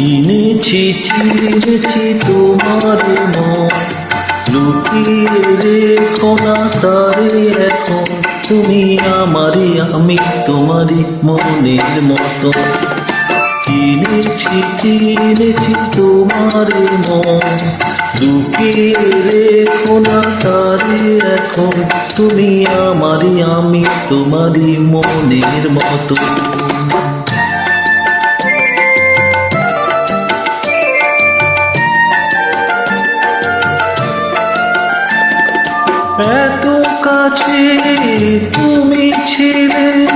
চিনেছি চিনেছি তোমার মন। লুকিয়ে রেখো না তারে এখন। তুমি আমারই, আমি তোমারই মনের মতো চিনেছি চিনেছি তোমার মন। লুকিয়ে রেখো না তারে এখন। তুমি আমারই, আমি তোমারই মনের মতো এত কাছে তুমি ছিলে,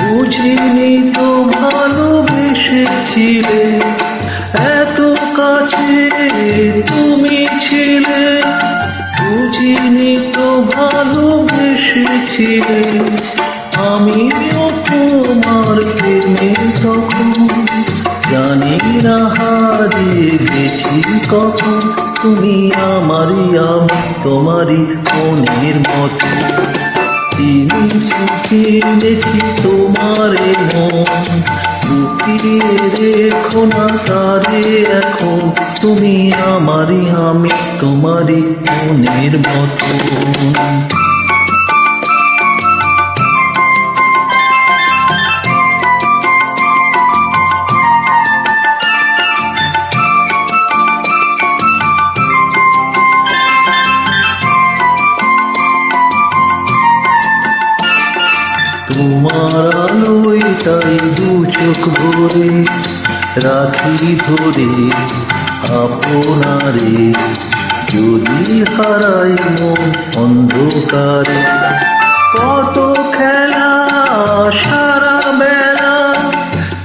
বুঝিনি তো ভালোবেসেছিলে। এত কাছে তুমি ছিলে, বুঝিনি তো ভালোবেসেছিলে। আমিও তোমার প্রেমে তখন জানি না হারিয়ে গেছি কখন। তুমি আমারই আমি, তোমারই মনের মতো। চিনেছি দেখি তোমারে মন। লুকিয়ে না, তারে এখন তুমি আমারই আমি, তোমারই মনের মতো। তোমার আলোয় তাই দু চোখ ভরে রাখি ধরে আপনারে। যদি হারাই মন অন্ধকারে, কত খেলা, সারা বেলা,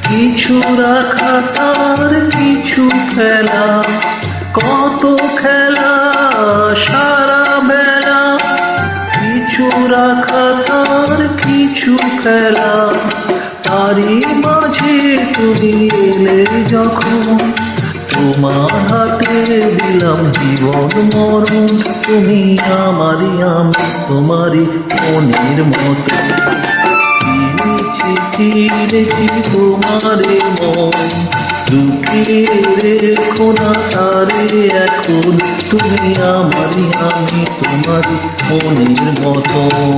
কিছু রাখা তার, কিছু খেলা। তার কিছু খেলা তারই মাঝে তুমি এলে যখন। তোমার হাতে দিলাম জীবন মরণ, তুমি আমারই আমি, তোমারই মনের মতো। তোমারে মন লুকিয়ে রেখো না তারে এখন। তুমি আমারই আমি, তোমারই মনের মতো।